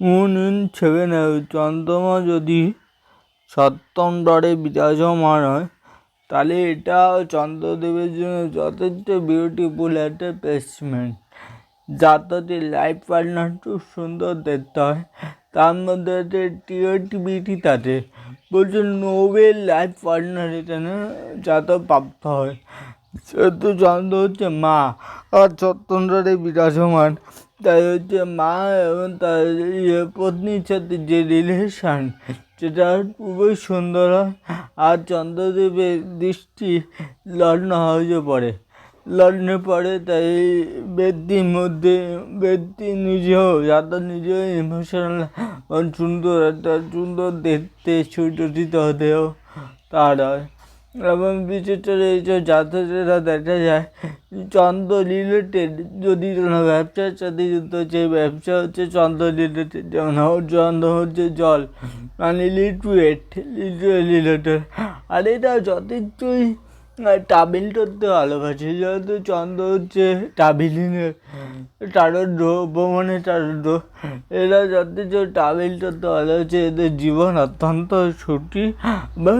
Moon সেভেনে চন্দ্রমা যদি সপ্তম ডরে বিরাজমান হয়, তাহলে এটা চন্দ্রদেবের জন্য যথেষ্ট বিউটিফুল একটা প্লেসমেন্ট জাতকের লাইফ পার্টনার খুব সুন্দর দেখতে হয়। তার মধ্যে একটা ক্রিয়েটিভিটি থাকে বলছে নোবেল লাইফ পার্টনার এখানে জাতক প্রাপ্ত হয়। সেহেতু চন্দ্র হচ্ছে মা। আর সত্যেন্দ্রে বিরাজমান। তাই হচ্ছে মা এবং তার ইয়ে পত্নীর সাথে যে রিলেশান সেটা খুবই সুন্দর হয়। আর চন্দ্রদেবের দৃষ্টি লগ্ন হাউসে পড়ে। লগ্নে পড়ে তাই ব্যক্তির মধ্যে ব্যক্তি নিজেও যাদের নিজেও ইমোশনাল সুন্দর, একটা সুন্দর দেখতে সুগঠিত হতেও তার হয়। এবং বিশেষ করে এই যে জাতকেরা দেখা যায়, চন্দ্র রিলেটেড যদি কোনো ব্যবসার সাথে যুক্ত হচ্ছে ব্যবসা হচ্ছে চন্দ্র রিলেটেড যেমন চন্দ্র হচ্ছে জল মানে লিকুইড লিকুইড রিলেটেড আর এটা যথেষ্টই ট্রাভেল করতে ভালোবাসে, যেহেতু চন্দ্র হচ্ছে ট্রাভেলিংয়ের তারর ভ্রমণের তারর এরা যথেষ্ট ট্রাভেল করতে ভালোবাসে, এদের জীবন অত্যন্ত ছুটি